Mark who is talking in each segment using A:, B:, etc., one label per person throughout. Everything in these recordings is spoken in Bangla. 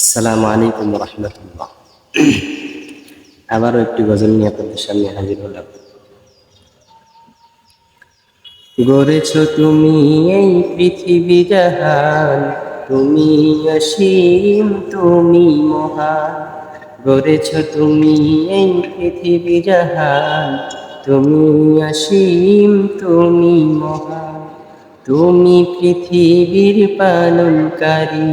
A: আসসালামু আলাইকুম রহমতুল্লাহ। আবারও একটি গজল নিয়ে আপনাদের সামনে হাজির হলাম। গড়েছ তুমি এই পৃথিবী জাহান, তুমি অসীম, তুমি মহান। গড়েছ তুমি এই পৃথিবী জাহান, তুমি অসীম, তুমি মহান। তুমি পৃথিবীর পালনকারী।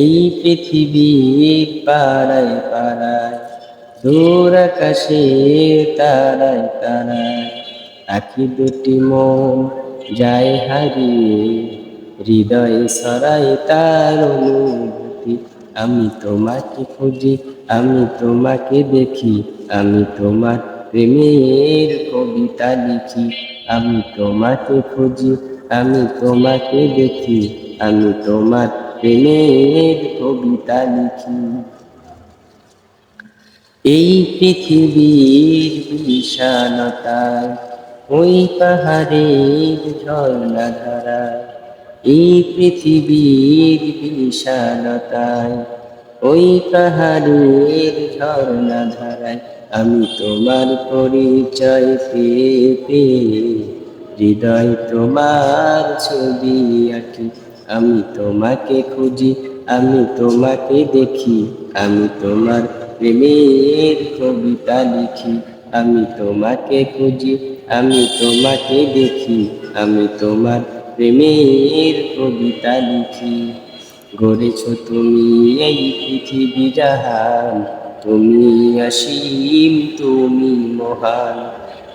A: এই পৃথিবীর পাড়ায় পাড়ায়, দূর আকাশের তারায় তারায় আখি দুটি মন যায় হারিয়ে, হৃদয়ে সরাই তার অনুভূতি। আমি তোমাকে খুঁজি, আমি তোমাকে দেখি, আমি তোমার প্রেমের কবিতা লিখি। আমি তোমাকে খুঁজি, আমি তোমাকে দেখি, আমি তোমার প্রেমের কবিতা লিখি। এই পৃথিবীর বিশালতায়, ওই পাহাড়ের ঝর্ণা ধারায় এই পৃথিবীর বিশালতায়, ওই পাহাড়ের ঝর্ণা ধারায় আমি তোমার পরিচয় পেয়ে হৃদয় তোমার ছবি আঁকি। আমি তোমাকে খুঁজি, আমি তোমাকে দেখি। আমি তোমার প্রেমের কবিতা লিখি। আমি তোমাকে খুঁজি, আমি তোমাকে দেখি। আমি তোমার প্রেমের কবিতা লিখি। গড়েছ তুমি এই পৃথিবী জাহান। তুমি অসীম, তুমি মহান।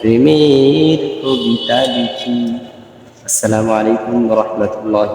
A: প্রেমের কবিতা লিখি আসসালামু আলাইকুম রহমতুল্লাহ